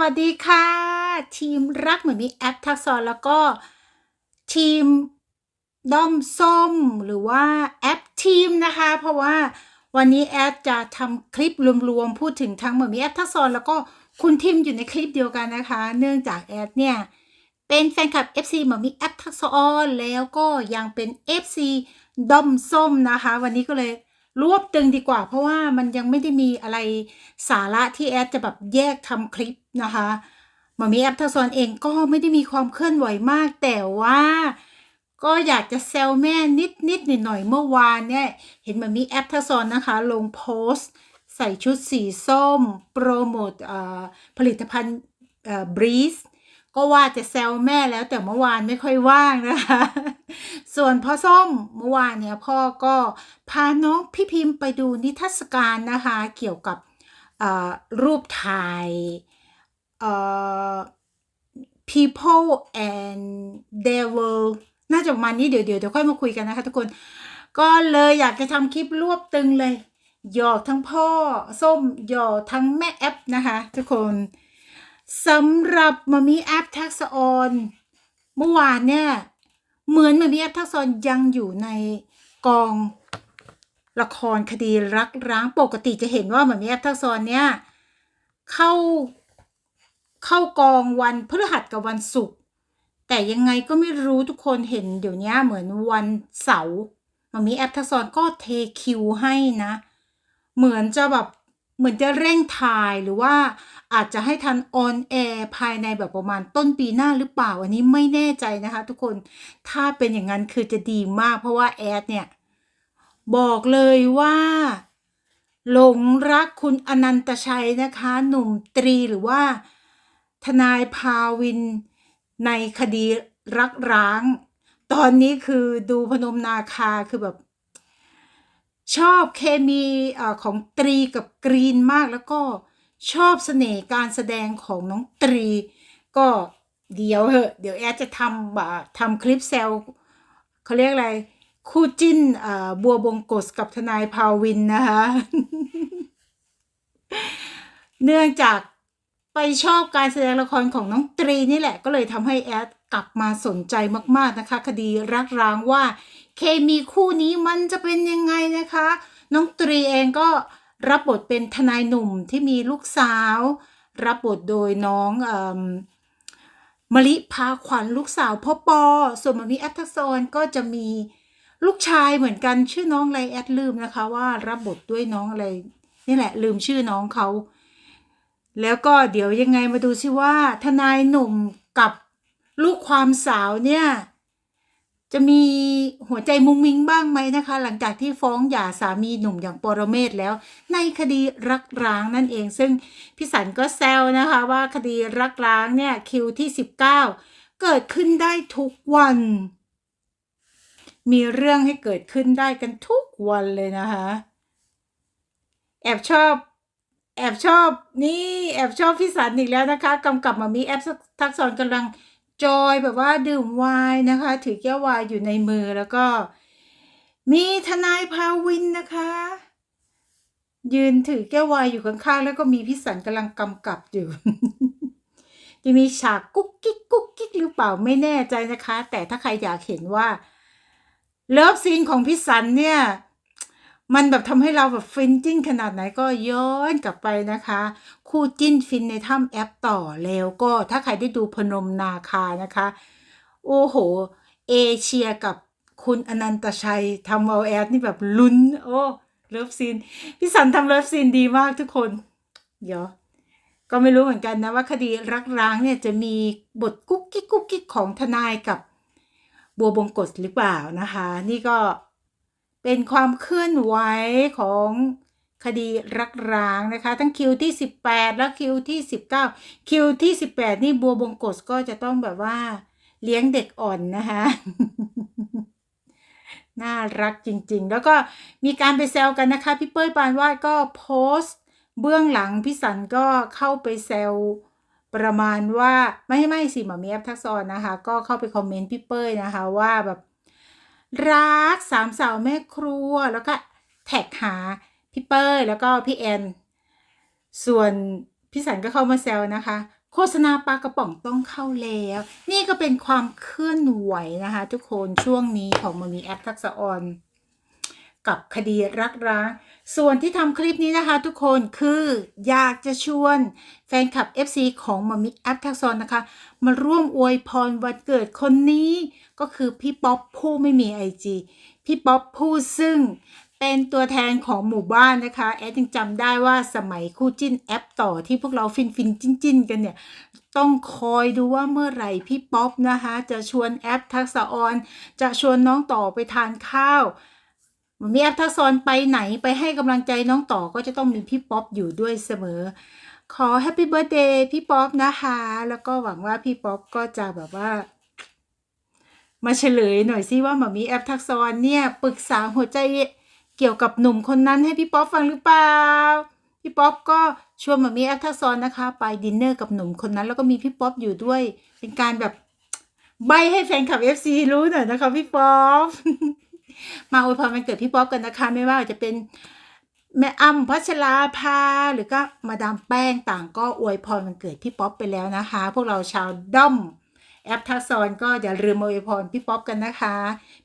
วัสดีค่ะ ทีมรักเหมือนมีแอปทักษะแล้วก็ทีมด้อมส้มหรือว่าแอปทีมนะคะ เพราะว่าวันนี้แอดจะทำคลิปรวมๆพูดถึงทั้งเหมือนมีแอปทักษะแล้วก็คุณทีมอยู่ในคลิปเดียวกันนะคะ เนื่องจากแอดเนี่ยเป็นแฟนคลับ FC เหมือนมีแอปทักษะออนแล้วก็ยังเป็น FC ด้อมส้มนะคะ วันนี้ก็เลย รวบตึงดีกว่า เพราะว่ามันยังไม่ได้มีอะไรสาระที่แอดจะแบบแยกทำคลิปนะคะหมามีแอปทักษะเองก็ไม่ได้มีความเคลื่อนไหวมาก แต่ว่าก็อยากจะแซวแม่นิดนิดหน่อยหน่อยๆเมื่อวานเนี่ยเห็นหมันมีแอปทักษะนะคะ ลงโพสต์ ใส่ชุดสีส้ม โปรโมทผลิตภัณฑ์บรีส ก็ว่าจะแซวแม่แล้วแต่เมื่อวานไม่ค่อยว่างนะคะ ส่วนพ่อส้มเมื่อวานเนี่ยพ่อก็พาน้องพี่พิมพ์ไปดูนิทรรศการนะคะ เกี่ยวกับรูปถ่าย people and their world น่าจะประมาณนี้เดี๋ยวเดี๋ยวเดี๋ยวค่อยมาคุยกันนะคะทุกคน ก็เลยอยากจะทำคลิปรวบตึงเลย หยอกทั้งพ่อ ส้มหยอกทั้งแม่แอปนะคะ ทุกคน สำหรับมามีแอปทักษออนเมื่อวานเนี่ยเหมือนมามีแอปทักษออนยังอยู่ในกองละครคดีรักร้างปกติจะเห็นว่ามามีแอปทักษออนเนี่ยเข้าเข้ากองวันพฤหัสกับวันศุกร์แต่ยังไงก็ไม่รู้ทุกคนเห็นเดี๋ยวนี้เหมือนวันเสาร์มามีแอปทักษออนก็เทคิวให้นะ เหมือนจะแบบ เหมือนจะเร่งถ่ายหรือว่าอาจจะให้ทันออนแอร์ภายในแบบประมาณต้นปีหน้าหรือเปล่า อันนี้ไม่แน่ใจนะคะ ทุกคนถ้าเป็นอย่างนั้นคือจะดีมาก เพราะว่าแอดเนี่ย บอกเลยว่าหลงรักคุณอนันตชัยนะคะ หนุ่มตรีหรือว่า ทนายพาวินในคดีรักร้าง ตอนนี้คือดูพนมนาคาคือแบบ ชอบเคมีอของตรีกับกรีนมากแล้วก็ชอบเสน่ห์การแสดงของน้องตรี ก็เดี๋ยวเหอะเดี๋ยวแอดจะทำบบทำคลิปแซลเขาเรียกอะไร คู่จิ้นบัวบงกฎกับทนายพาวินนะคะ เนื่องจากไปชอบการแสดงละครของน้องตรีนี่แหละ ก็เลยทำให้แอดกลับมาสนใจมาก ๆ นะคะ คดีรักร้างว่า เคมีคู่นี้มันจะเป็นยังไงนะคะ น้องตรีเองก็รับบทเป็นทนายหนุ่มที่มีลูกสาว รับบทโดยน้องเอมมะลิพาขวัญลูกสาวพ่อปอ ส่วนมามีแอปทักษรก็จะมีลูกชายเหมือนกันชื่อน้องอะไรแอดลืมนะคะ ว่ารับบทด้วยน้องอะไรนี่แหละ ลืมชื่อน้องเขาแล้วก็เดี๋ยวยังไงมาดูซิว่า ทนายหนุ่มกับลูกความสาวเนี่ย จะมีหัวใจมุงมิงบ้างไหมนะคะ หลังจากที่ฟ้องหย่าสามีหนุ่มอย่างปรเมศแล้ว ในคดีรักร้างนั่นเอง ซึ่งพี่สันก็แซวนะคะว่าคดีรักร้างเนี่ยคิวที่ 19 เกิดขึ้นได้ทุกวัน มีเรื่องให้เกิดขึ้นได้กันทุกวันเลยนะคะ แอบชอบแอบชอบนี่แอบชอบพี่สันอีกแล้วนะคะกำกับมามีแอปทักษรกำลัง จอยแบบว่าดื่มไวน์นะคะ ถือแก้วไวน์อยู่ในมือแล้วก็ มีทนายพาวินนะคะ ยืนถือแก้วไวน์อยู่ข้างๆแล้วก็มีพี่สันกำลังกำกับอยู่ จะมีฉากกุ๊กกิ๊กกุ๊กกิ๊กหรือเปล่าไม่แน่ใจนะคะ แต่ถ้าใครอยากเห็นว่าเลิฟซีนของพี่สันเนี่ย มันแบบทำให้เราแบบฟินจิ้นขนาดไหนก็ย้อนกลับไปนะคะ คู่จิ้นฟินในถ้ำแอปต่อแล้วก็ถ้าใครได้ดูพนมนาคานะคะ โอ้โห เอเชียกับคุณอนันตชัยทำเอาแอดนี่แบบลุ้น โอ้เลิฟซีนพี่สันทำเลิฟซีนดีมากทุกคน เดี๋ยวก็ไม่รู้เหมือนกันนะว่าคดีรักร้างเนี่ยจะมีบทกุ๊กกิ๊กกุ๊กกิ๊กของทนายกับบัวบงกฎหรือเปล่านะคะ นี่ก็ เป็นความเคลื่อนไหวของคดีรักร้างนะคะ ทั้งคิวที่ 18 และคิวที่ 19 คิวที่ 18 นี่บัวบงกฎก็จะต้องแบบว่าเลี้ยงเด็กอ่อนนะคะ น่ารักจริงๆ แล้วก็มีการไปแซวกันนะคะ พี่เป้ยปานวาดก็โพสต์ เบื้องหลังพี่สันก็เข้าไปแซวประมาณว่าไม่ไม่สิหมามีแอปทักษรนะคะ ก็เข้าไปคอมเมนต์พี่เป้ยนะคะว่าแบบ รักสามสาวแม่ครัว แล้วก็แท็กหาพี่เป้ยแล้วก็พี่แอน ส่วนพี่สันก็เข้ามาแซวนะคะ โฆษณาปลากระป๋องต้องเข้าแล้ว นี่ก็เป็นความเคลื่อนไหวนะคะ ทุกคนช่วงนี้ของมันมีแอปทักษะออน กับคดีรักร้าง ส่วนที่ทำคลิปนี้นะคะทุกคนคืออยากจะชวนแฟนคลับ FC ของมามิแอปทักษอนนะคะ มาร่วมอวยพรวันเกิดคนนี้ ก็คือพี่ป๊อปผู้ไม่มี IG พี่ป๊อปผู้ซึ่งเป็นตัวแทนของหมู่บ้านนะคะ แอดยังจำได้ว่าสมัยคู่จิ้นแอปต่อที่พวกเราฟินฟินจิ้นจิ้นกันเนี่ย ต้องคอยดูว่าเมื่อไหร่พี่ป๊อปนะคะ จะชวนแอปทักษะออน จะชวนน้องต่อไปทานข้าว มามีแอปทักษะอนไปไหนไปให้กำลังใจน้องต่อก็จะต้องมีพี่ป๊อปอยู่ด้วยเสมอ ขอแฮปปี้เบิร์ a เดย์พี่ป๊อปนะคะ แล้วก็หวังว่าพี่ป๊อปก็จะแบบว่า มาเฉลยหน่อยสิว่าหมามีแอปทักษะอนเนี่ยปรึกษาหัวใจเกี่ยวกับหนุ่มคนนั้นให้พี่ป๊อปฟังหรือเปล่า พี่ป๊อปก็ชวนหมามีแอปทักษะออนนะคะ ไปดินเนอร์กับหนุ่มคนนั้น แล้วก็มีพี่ป๊อปอยู่ด้วย เป็นการแบบใบให้แฟนคลับ FC รู้หน่อยนะคะพี่ป๊อป มาอวยพรวันเกิดพี่ป๊อปกันนะคะ ไม่ว่าจะเป็นแม่อ้ำพัชราภาหรือก็มาดามแป้งต่างก็อวยพรวันเกิดพี่ป๊อปไปแล้วนะคะ พวกเราชาวด้อมแอปทักษรก็อย่าลืมมาอวยพรพี่ป๊อปกันนะคะ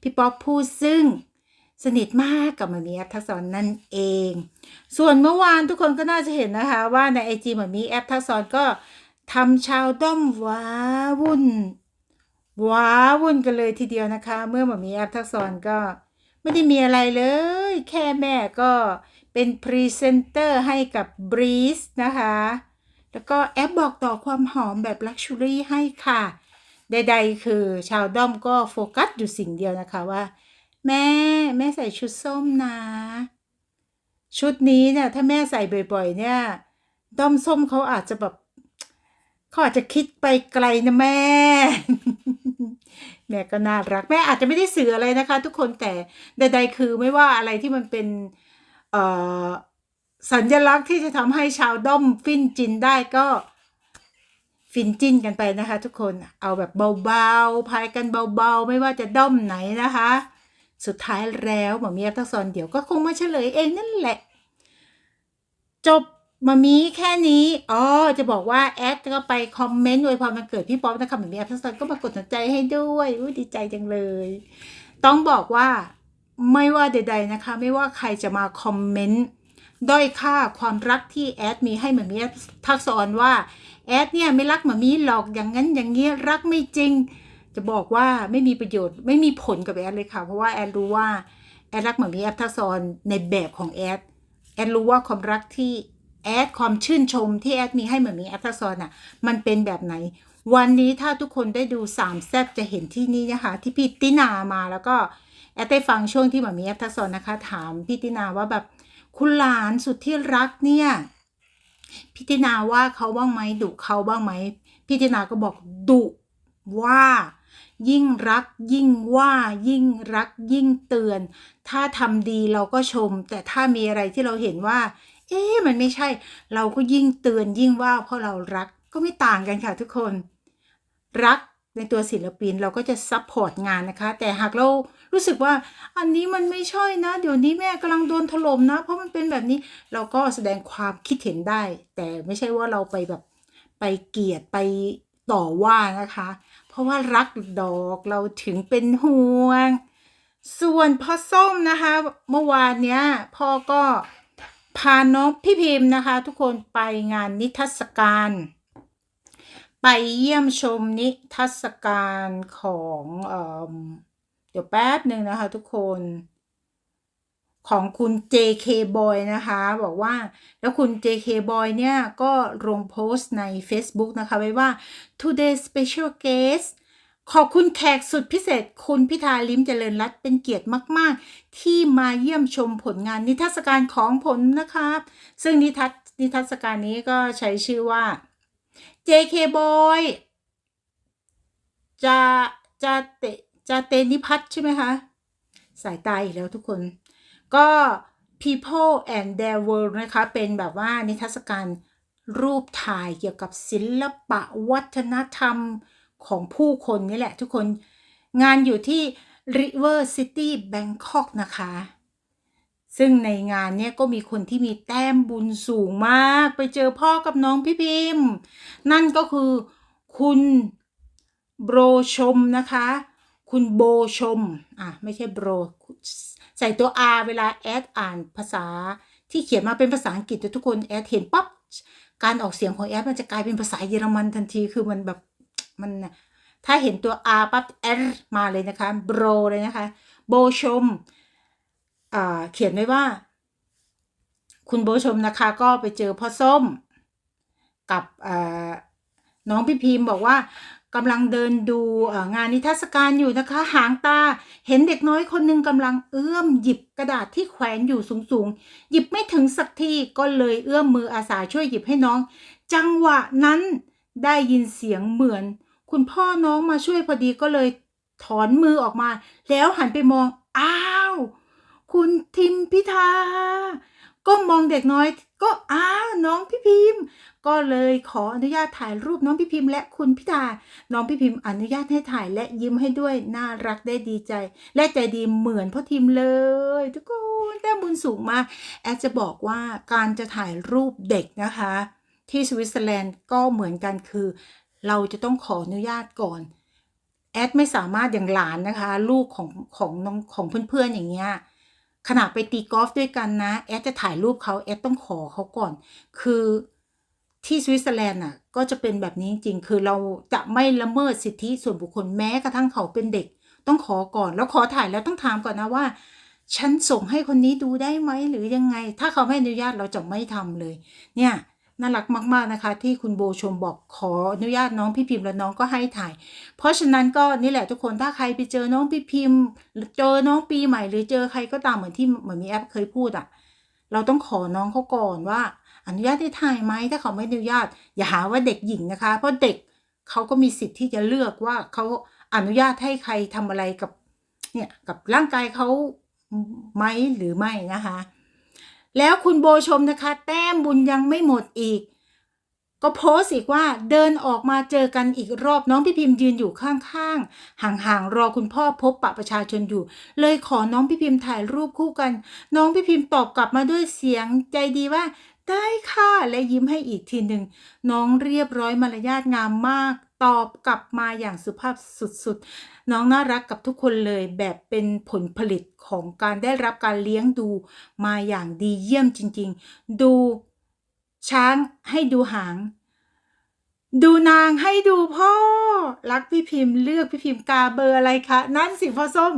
พี่ป๊อปพูดซึ่งสนิทมากกับมามีแอปทักษรนั่นเอง ส่วนเมื่อวานทุกคนก็น่าจะเห็นนะคะ ว่าในไอจีมามีแอปทักษรก็ทำชาวด้อมว้าวุ่น ว้าวุ่นกันเลยทีเดียวนะคะ เมื่อหมอมีแอปทักษรก็ไม่ได้มีอะไรเลย แค่แม่ก็เป็นพรีเซนเตอร์ให้กับ Breeze นะคะ แล้วก็แอปบอกต่อความหอมแบบลักชัวรี่ให้ค่ะ ใดๆ คือชาวด้อมก็โฟกัสอยู่สิ่งเดียวนะคะว่า แม่แม่ใส่ชุดส้มนะ ชุดนี้เนี่ยถ้าแม่ใส่บ่อยๆ เนี่ยด้อมส้มเขาอาจจะแบบ เขาอาจจะคิดไปไกลนะแม่ แม่ก็น่ารัก แม่อาจจะไม่ได้สื่ออะไรนะคะ ทุกคนแต่ใด ๆ คือไม่ว่าอะไรที่มันเป็นสัญลักษณ์ที่จะทำให้ชาวด้อมฟินจินได้ก็ฟินจินกันไปนะคะ ทุกคนเอาแบบเบาๆพายกันเบาๆ ไม่ว่าจะด้อมไหนนะคะ สุดท้ายแล้วหมอมีแอปทักษรเดี๋ยวก็คงมาเฉลยเองนั่นแหละ จบ มามีแค่นี้ อ๋อ จะบอกว่าแอดก็ไปคอมเมนต์อวยพรมันเกิดพี่ป๊อปนะคะเหมือนมีแอปทักษะก็มากดสนใจให้ด้วยอุ้ยดีใจจังเลย ต้องบอกว่าไม่ว่าใด ๆนะคะ ไม่ว่าใครจะมาคอมเมนต์ด้อยค่าความรักที่แอดมีให้เหมือนมีแอปทักษรว่าแอดเนี่ยไม่รักเหมือนมีหรอกอย่างนั้นอย่างนี้รักไม่จริง จะบอกว่าไม่มีประโยชน์ไม่มีผลกับแอดเลยค่ะ เพราะว่าแอดรู้ว่าแอดรักเหมือนมีแอปทักษรในแบบของแอดแอดรู้ว่าความรักที่ แอดความชื่นชมที่แอดมีให้เหมือนมีแอปทักษรน่ะมันเป็นแบบไหน วันนี้ถ้าทุกคนได้ดูสามแซบจะเห็นที่นี่นะคะ ที่พี่ตินามาแล้วก็แอดได้ฟังช่วงที่เหมือนมีแอปทักษรนะคะ ถามพี่ตินาว่าแบบคุณหลานสุดที่รักเนี่ยพี่ตินาว่าเขาบ้างไหมดุเขาบ้างไหมพี่ตินาก็บอกดุว่า ยิ่งรักยิ่งว่ายิ่งรักยิ่งเตือน ถ้าทำดีเราก็ชม แต่ถ้ามีอะไรที่เราเห็นว่า เอ๊ะมันไม่ใช่ เราก็ยิ่งเตือนยิ่งว่าเพราะเรารักก็ไม่ต่างกันค่ะทุกคน รักในตัวศิลปินเราก็จะซัพพอร์ตงานนะคะ แต่หากเรารู้สึกว่าอันนี้มันไม่ใช่นะ เดี๋ยวนี้แม่กำลังโดนถล่มนะ เพราะมันเป็นแบบนี้เราก็แสดงความคิดเห็นได้ แต่ไม่ใช่ว่าเราไปแบบไปเกลียดไปต่อว่านะคะ เพราะว่ารักดอกเราถึงเป็นห่วง ส่วนพ่อส้มนะคะ เมื่อวานเนี้ยพ่อก็ พาน้องพี่พิมพ์นะคะ ทุกคนไปงานนิทรรศการ ไปเยี่ยมชมนิทรรศการของเออเดี๋ยวแป๊บหนึ่งนะคะ ทุกคนของคุณ JK Boy นะคะ บอกว่าแล้วคุณ JK Boy เนี่ย ก็ลงโพสต์ใน Facebook นะคะ ไว้ว่า today special guest ขอบคุณแขกสุดพิเศษ คุณพิธาลิ้มเจริญรัตน์เป็นเกียรติมาก ๆ ที่มาเยี่ยมชมผลงานนิทรรศการของผมนะครับ ซึ่งนิทรรศนิทรรศการนี้ก็ใช้ชื่อว่า JK Boy จะจะเตจะเตนิพัฒน์ใช่ไหมคะ สายตาอีกแล้วทุกคน ก็ People and Their World นะคะ เป็นแบบว่านิทรรศการรูปถ่ายเกี่ยวกับศิลปะวัฒนธรรม ของผู้คนนี่แหละทุกคน งานอยู่ที่ River City Bangkok นะคะ ซึ่งในงานเนี่ยก็มีคนที่มีแต้มบุญสูงมาก ไปเจอพ่อกับน้องพี่พิมพ์ นั่นก็คือคุณโบรชมนะคะ คุณโบชม อะ ไม่ใช่โบร ใส่ตัว R เวลาแอดอ่านภาษาที่เขียนมาเป็นภาษาอังกฤษทุกคนแอดเห็นปั๊บการออกเสียงของแอดมันจะกลายเป็นภาษาเยอรมันทันทีคือมันแบบ มันถ้าเห็นตัว R ปั๊บ R มาเลยนะคะ โบรเลยนะคะ โบชมเขียนไว้ว่า คุณโบชมนะคะ ก็ไปเจอพ่อส้ม กับน้องพี่พิมพ์บอกว่ากำลังเดินดูงานนิทรรศการอยู่นะคะ หางตาเห็นเด็กน้อยคนหนึ่งกำลังเอื้อมหยิบกระดาษที่แขวนอยู่สูงๆ หยิบไม่ถึงสักทีก็เลยเอื้อมมืออาสาช่วยหยิบให้น้อง จังหวะนั้นได้ยินเสียงเหมือน คุณพ่อน้องมาช่วยพอดีก็เลยถอนมือออกมา แล้วหันไปมอง อ้าว คุณทิมพิธาก็มองเด็กน้อย ก็อ้าวน้องพี่พิมพ์ ก็เลยขออนุญาตถ่ายรูปน้องพี่พิมพ์ และคุณพิธาน้องพี่พิมพ์อนุญาตให้ถ่ายและยิ้มให้ด้วยน่ารักได้ดีใจ และใจดีเหมือนพ่อทิมเลย ทุกคนแต้มบุญสูงมากแอดจะบอกว่าการจะถ่ายรูปเด็กนะคะ ที่สวิตเซอร์แลนด์ก็เหมือนกันคือ เราจะต้องขออนุญาตก่อนแอดไม่สามารถอย่างหลานนะคะ ลูกของของน้องของเพื่อนๆอย่างเงี้ยขณะไปตีกอล์ฟด้วยกันนะแอดจะถ่ายรูปเขาแอดต้องขอเขาก่อน คือที่สวิตเซอร์แลนด์น่ะก็จะเป็นแบบนี้จริงคือเราจะไม่ละเมิดสิทธิส่วนบุคคลแม้กระทั่งเขาเป็นเด็ก ต้องขอก่อนแล้วขอถ่ายแล้วต้องถามก่อนนะว่า ฉันส่งให้คนนี้ดูได้ไหมหรือยังไง ถ้าเขาไม่อนุญาตเราจะไม่ทำเลย เนี่ย น่ารักมาก ๆ นะคะ ที่คุณโบชมบอกขออนุญาตน้องพี่พิมพ์แล้วน้องก็ให้ถ่าย เพราะฉะนั้นก็นี่แหละทุกคนถ้าใครไปเจอน้องพี่พิมพ์หรือเจอน้องปีใหม่หรือเจอใครก็ตามเหมือนที่เหมือนมีแอปเคยพูดอะ่ะ เราต้องขอน้องเขาก่อนว่า อนุญาตให้ถ่ายไหมถ้าเขาไม่อนุญาต อย่าหาว่าเด็กหญิงนะคะ เพราะเด็กเขาก็มีสิทธิ์ที่จะเลือกว่าเขาอนุญาตให้ใครทำอะไรกับเนี่ยกับร่างกายเขาไหมหรือไม่นะคะ แล้วคุณโบชมนะคะ แต้มบุญยังไม่หมดอีก ก็โพสต์อีกว่าเดินออกมาเจอกันอีกรอบน้องพี่พิมพ์ยืนอยู่ข้างๆ ห่างๆ รอคุณพ่อพบปะประชาชนอยู่ เลยขอน้องพี่พิมพ์ถ่ายรูปคู่กัน น้องพี่พิมพ์ตอบกลับมาด้วยเสียงใจดีว่าได้ค่ะและยิ้มให้อีกทีหนึ่งน้องเรียบร้อยมารยาทงามมาก ตอบกลับมาอย่างสุภาพสุดๆ น้องน่ารักกับทุกคนเลยแบบเป็นผลผลิตของการได้รับการเลี้ยงดูมาอย่างดีเยี่ยมจริงๆ ดูช้างให้ดูหาง ดูนางให้ดูพ่อ รักพี่พิมพ์เลือกพี่พิมพ์กาเบอร์อะไรคะ นั่นสิพ่อส้ม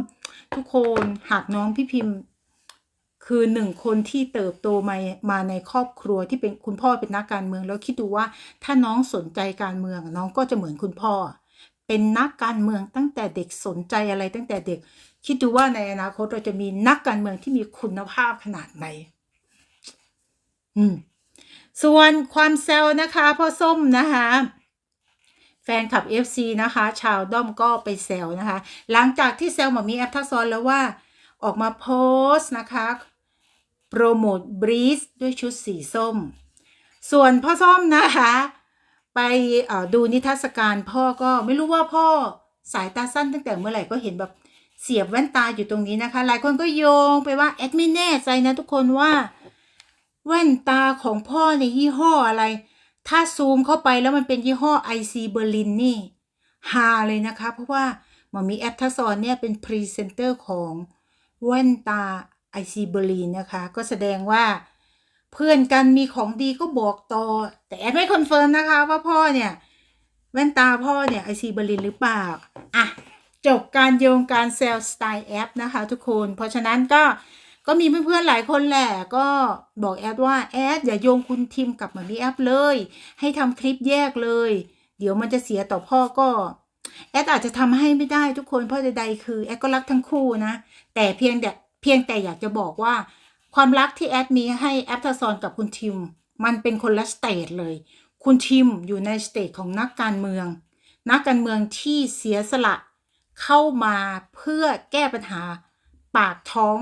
ทุกคนหากน้องพี่พิมพ์ คือหนึ่งคนที่เติบโตมามาในครอบครัวที่เป็นคุณพ่อเป็นนักการเมือง แล้วคิดดูว่าถ้าน้องสนใจการเมืองน้องก็จะเหมือนคุณพ่อ เป็นนักการเมืองตั้งแต่เด็กสนใจอะไรตั้งแต่เด็ก คิดดูว่าในอนาคตเราจะมีนักการเมืองที่มีคุณภาพขนาดไหนอืมส่วนความเซลนะคะพ่อส้มนะคะแฟนคลับ FC นะคะ ชาวด้อมก็ไปแซวนะคะ หลังจากที่แซวมามีแอปทักษรแล้วว่าออกมาโพสต์นะคะ โปรโมทบรีสด้วยชุดสีส้ม ส่วนพ่อส้มนะคะ ไปดูนิทรรศการพ่อก็ไม่รู้ว่าพ่อสายตาสั้นตั้งแต่เมื่อไหร่ก็เห็นแบบเสียบแว่นตาอยู่ตรงนี้นะคะ หลายคนก็โยงไปว่าแอดไม่แน่ใจนะทุกคนว่า แว่นตาของพ่อในยี่ห้ออะไร ถ้าซูมเข้าไปแล้วมันเป็นยี่ห้อ IC Berlin นี่ฮาเลยนะคะ เพราะว่าหมอมีแอปทักษรเนี่ยเป็นพรีเซนเตอร์ของแว่นตา IC Berlin นะคะ ก็แสดงว่าเพื่อนกันมีของดีก็บอกต่อ แต่แอดไม่คอนเฟิร์มนะคะว่าพ่อเนี่ยแว่นตาพ่อเนี่ย IC Berlin หรือเปล่า อะ จบการโยงการเซลล์สไตล์แอปนะคะทุกคน เพราะฉะนั้นก็ก็มีเพื่อนๆหลายคนแหละก็บอกแอดว่าแอดอย่าโยงคุณทิมกับมามีแอปเลย ให้ทำคลิปแยกเลย เดี๋ยวมันจะเสียต่อพ่อก็ แอดอาจจะทำให้ไม่ได้ทุกคนเพราะใดๆคือแอดก็รักทั้งคู่นะ แต่เพียงแต่ เพียงแต่อยากจะบอกว่า ความรักที่แอดมีให้แอปทาซอนกับคุณทิม มันเป็นคนละสเตจเลย คุณทิมอยู่ในสเตจของนักการเมือง นักการเมืองที่เสียสละเข้ามาเพื่อแก้ปัญหาปากท้อง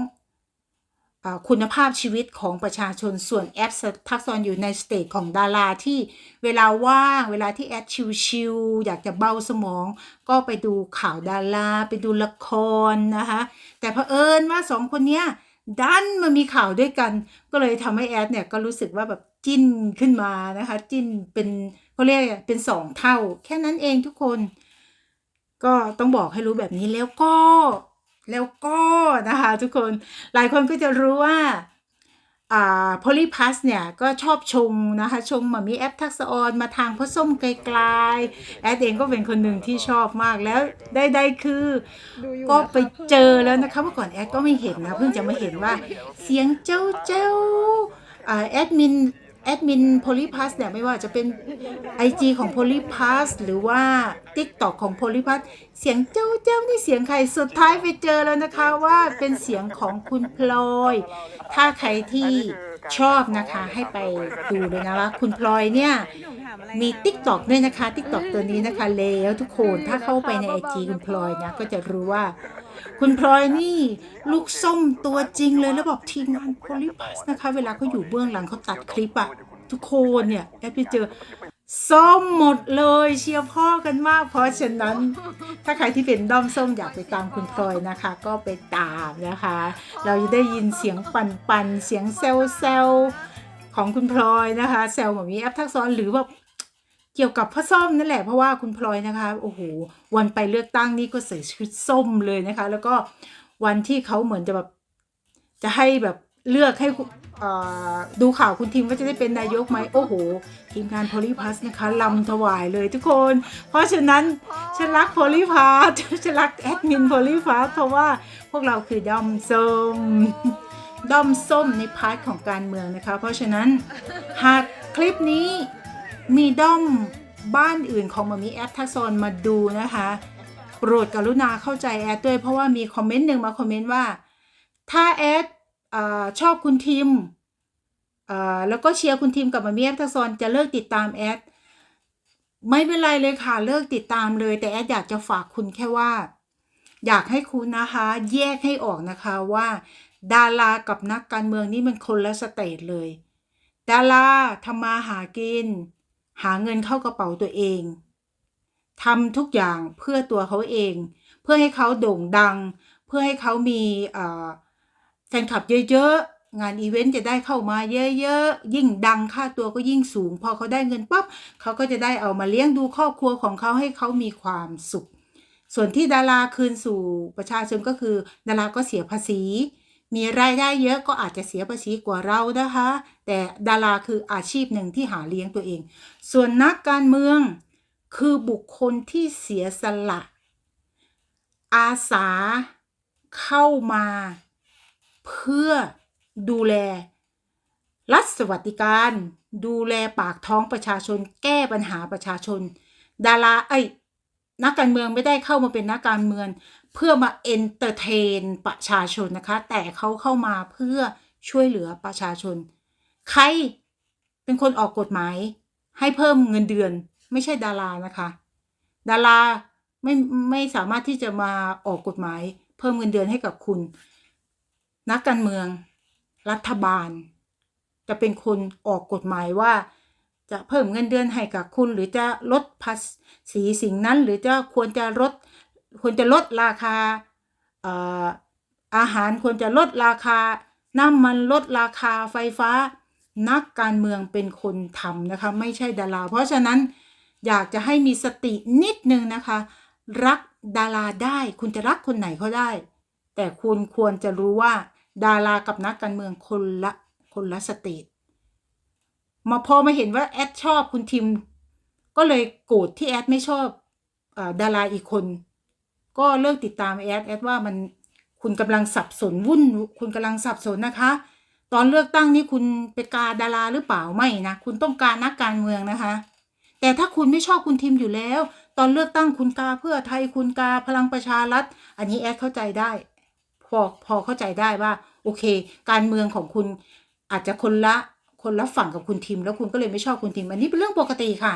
คุณภาพชีวิตของประชาชนส่วนแอปทักษรอยู่ในสเตจของดาราที่เวลาว่าง เวลาที่แอดชิลๆอยากจะเบาสมอง ก็ไปดูข่าวดารา ไปดูละครนะคะแต่เผอิญว่าสองคนเนี้ยดันมามีข่าวด้วยกัน ก็เลยทำให้แอดเนี่ยก็รู้สึกว่าแบบจิ้นขึ้นมานะคะ จิ้นเป็นเขาเรียกเป็นสองเท่า แค่นั้นเองทุกคน ก็ต้องบอกให้รู้แบบนี้แล้วก็ แล้วก็นะคะทุกคนหลายคนก็จะรู้ว่าอ่าโพลีพัสเนี่ย ก็ชอบชงนะคะชงมามีแอปทักษะออนมาทางพ่อส้มไกลๆแอดเองก็เป็นคนหนึ่งที่ชอบมากแล้วได้ๆคือดูอยู่ก็นะคะไปเจอแล้วนะคะเมื่อก่อนแอดก็ไม่เห็นนะเพิ่งจะมาเห็นว่าเสียงเจ้าเจ้าอ่าแอดมิน แอดมินโพลีพัสเนี่ยไม่ว่าจะเป็น IG ของโพลีพัสหรือว่า TikTok ของโพลีพัสเสียงเจ้าเจ้านี่เสียงใครสุดท้ายไปเจอแล้วนะคะว่าเป็นเสียงของคุณพลอย ถ้าใครที่ ชอบนะคะให้ไปดูเลยนะว่าคุณพลอยเนี่ยพี่หนุ่มถามอะไรมีคะติ๊กตอกด้วยนะคะติ๊กตอกตัวนี้นะคะแล้วทุกคนถ้าเข้าไปในไอจีคุณพลอยนะก็จะรู้ว่า คุณพลอยนี่ลูกส้มตัวจริงเลยแล้วบอกทีมงานโพลิพัสนะคะ เวลาเขาอยู่เบื้องหลังเขาตัดคลิปอะทุกคนเนี่ยแอดไปเจอ ส้มหมดเลยเชียร์พ่อกันมาก เพราะฉะนั้น ถ้าใครที่เป็นด้อมส้มอยากไปตามคุณพลอยนะคะ ก็ไปตามนะคะ เราจะได้ยินเสียงปันปันเสียงเซลเซลของคุณพลอยนะคะเซลแบบมีแอปทักษรหรือแบบเกี่ยวกับพ่อส้มนั่นแหละเพราะว่าคุณพลอยนะคะโอ้โหวันไปเลือกตั้งนี่ก็ใส่ชุดส้มเลยนะคะ แล้วก็วันที่เขาเหมือนจะแบบจะให้แบบ เลือกให้ดูข่าวคุณทิมว่าจะได้เป็นนายกไหมโอ้โห ทีมงานโพลีพัสนะคะลำถวายเลยทุกคน เพราะฉะนั้นฉันรักโพลีพัสฉันรักแอดมินโพลีพัสเพราะว่าพวกเราคือด้อมส้มด้อมส้มในพาร์ทของการเมืองนะคะ เพราะฉะนั้นหากคลิปนี้มีด้อมบ้านอื่นของมามีแอปทักซนมาดูนะคะโปรดกรุณาเข้าใจแอดด้วยเพราะว่ามีคอมเมนต์หนึ่งมาคอมเมนต์ว่า ถ้าแอด อชอบคุณทีมแล้วก็เชียร์คุณทีมกับมามีแอทักซอนจะเลิกติดตามแอดไม่เป็นไรเลยค่ะเลิกติดตามเลย แต่แอดอยากจะฝากคุณแค่ว่า อยากให้คุณนะคะ แยกให้ออกนะคะว่า ดารากับนักการเมืองนี่มันคนละสเตจเลย ดาราทำมาหากิน หาเงินเข้ากระเป๋าตัวเองทำทุกอย่างเพื่อตัวเขาเอง เพื่อให้เขาโด่งดัง เพื่อให้เขามีอ่อ แฟนคลับเยอะๆ งานอีเวนต์จะได้เข้ามาเยอะๆ ยิ่งดังค่าตัวก็ยิ่งสูง พอเขาได้เงินปั๊บเขาก็จะได้เอามาเลี้ยงดูครอบครัวของเขาให้เขามีความสุข ส่วนที่ดาราคืนสู่ประชาชนก็คือ ดาราก็เสียภาษี มีรายได้เยอะก็อาจจะเสียภาษีกว่าเรานะคะ แต่ดาราคืออาชีพหนึ่งที่หาเลี้ยงตัวเอง ส่วนนักการเมืองคือบุคคลที่เสียสละ อาสาเข้ามา เพื่อดูแล รัฐสวัสดิการ ดูแลปากท้องประชาชน แก้ปัญหาประชาชน ดาราเอ้ยนักการเมืองไม่ได้เข้ามาเป็นนักการเมือง เพื่อมาเอนเตอร์เทนประชาชนนะคะ แต่เขาเข้ามาเพื่อช่วยเหลือประชาชน ใครเป็นคนออกกฎหมาย ให้เพิ่มเงินเดือน ไม่ใช่ดารานะคะ ดาราไม่ไม่สามารถที่จะมาออกกฎหมาย เพิ่มเงินเดือนให้กับคุณ นักการเมือง รัฐบาล จะเป็นคนออกกฎหมายว่า จะเพิ่มเงินเดือนให้กับคุณ หรือจะลดภาษีสิ่งนั้น หรือจะควรจะลดควรจะลดราคาเอ่ออาหารควรจะลดราคาน้ำมันลดราคาไฟฟ้า นักการเมืองเป็นคนทำนะคะ ไม่ใช่ดารา เพราะฉะนั้นอยากจะให้มีสตินิดนึงนะคะ รักดาราได้ คุณจะรักคนไหนก็ได้ แต่คุณควรจะรู้ว่า ดารากับนักการเมืองคนละคนละสเตจมาพอมาเห็นว่าแอดชอบคุณทิม ก็เลยโกรธที่แอดไม่ชอบอดาราอีกคน ก็เลิกติดตามแอดแอดว่ามันคุณกำลังสับสนวุ่น คุณกำลังสับสนนะคะ ตอนเลือกตั้งนี้คุณเป็นกาดาราหรือเปล่าไม่นะคุณต้องการนักการเมืองนะคะ แต่ถ้าคุณไม่ชอบคุณทิมอยู่แล้ว ตอนเลือกตั้งคุณกาเพื่อไทยคุณกาพลังประชารัฐ อันนี้แอดเข้าใจได้ พอพอเข้าใจได้ว่า โอเค การเมืองของคุณอาจจะคนละคนละฝั่งกับคุณทิมแล้วคุณก็เลยไม่ชอบคุณทิมอันนี้เป็นเรื่องปกติค่ะ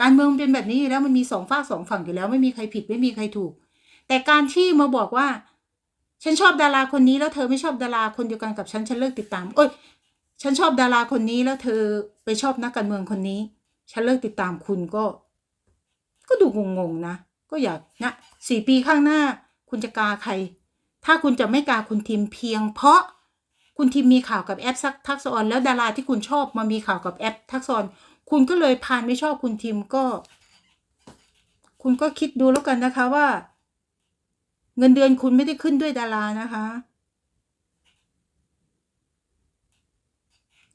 การเมืองเป็นแบบนี้อยู่แล้วมันมีสองฝากสองฝั่งอยู่แล้วไม่มีใครผิดไม่มีใครถูก แต่การที่มาบอกว่า ฉันชอบดาราคนนี้แล้วเธอไม่ชอบดาราคนเดียวกันกับฉันฉันเลิกติดตามเอ้ยฉันชอบดาราคนนี้แล้วเธอไปชอบนักการเมืองคนนี้ ฉันเลิกติดตามคุณก็ ก็ดูงงๆนะ ก็อยากนะสี่ปีข้างหน้า คุณจะกาใคร ถ้าคุณจะไม่กาคุณทิมเพียง เพราะคุณทีมมีข่าวกับแอปซักทักษอนแล้วดาราที่คุณชอบมามีข่าวกับแอปทักษอนคุณก็เลยพานไม่ชอบคุณทีมก็ คุณก็คิดดูแล้วกันนะคะว่า เงินเดือนคุณไม่ได้ขึ้นด้วยดารานะคะ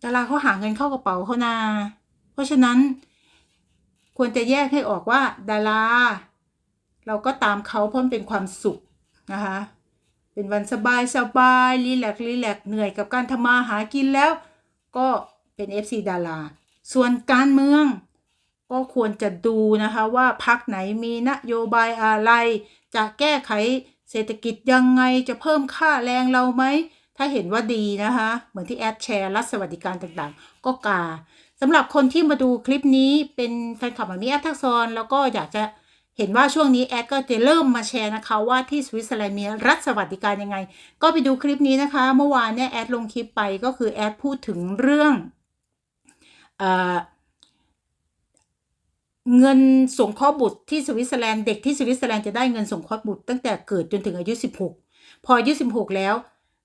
ดาราเขาหาเงินเข้ากระเป๋าเขานา เพราะฉะนั้นควรจะแยกให้ออกว่าดารา เราก็ตามเขาเพราะมันเป็นความสุขนะคะ เป็นวันสบายสบายรีแลกรีแลกเหนื่อยกับการทำมาหากินแล้ว ก็เป็น FC ดารา ส่วนการเมือง ก็ควรจะดูนะคะว่าพักไหนมีนโยบายอะไร จะแก้ไขเศรษฐกิจยังไงจะเพิ่มค่าแรงเราไหม ถ้าเห็นว่าดีนะคะ เหมือนที่แอดแชร์รัฐสวัสดิการต่างๆ ก็กาสำหรับคนที่มาดูคลิปนี้เป็นแฟนคลับแบบนี้แอดทักซอนแล้วก็อยากจะ เห็นว่าช่วงนี้แอดก็จะเริ่มมาแชร์นะคะว่าที่สวิตเซอร์แลนด์มีรัฐสวัสดิการยังไง ก็ไปดูคลิปนี้นะคะ เมื่อวานเนี่ยแอดลงคลิปไปก็คือแอดพูดถึงเรื่องเอเงินสงเคราะห์บุตรที่สวิตเซอร์แลนด์เด็กที่สวิตเซอร์แลนด์จะได้เงินสงเคราะห์บุตรตั้งแต่เกิดจนถึงอายุ 16 พออายุ 16 แล้ว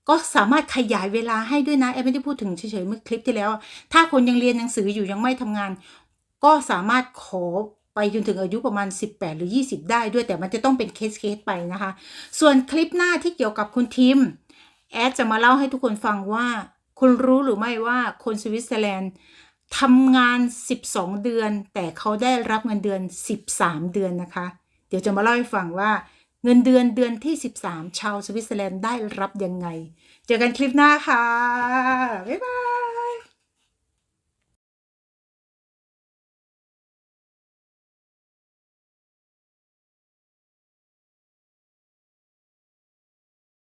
ก็สามารถขยายเวลาให้ด้วยนะแอบไม่ได้พูดถึงเฉยๆเมื่อคลิปที่แล้ว ถ้าคนยังเรียนหนังสืออยู่ยังไม่ทำงาน ก็สามารถขอ ไปจนถึงอายุประมาณ 18 หรือ 20 ได้ด้วยแต่มันจะต้องเป็นเคสเคสไปนะคะ ส่วนคลิปหน้าที่เกี่ยวกับคุณทิม แอดจะมาเล่าให้ทุกคนฟังว่า คุณรู้หรือไม่ว่าคนสวิตเซอร์แลนด์ทำงาน 12 เดือน แต่เขาได้รับเงินเดือน 13 เดือนนะคะ เดี๋ยวจะมาเล่าให้ฟังว่าเงินเดือนเดือนที่ 13 ชาวสวิตเซอร์แลนด์ได้รับยังไง เจอกันคลิปหน้าค่ะ บ๊ายบาย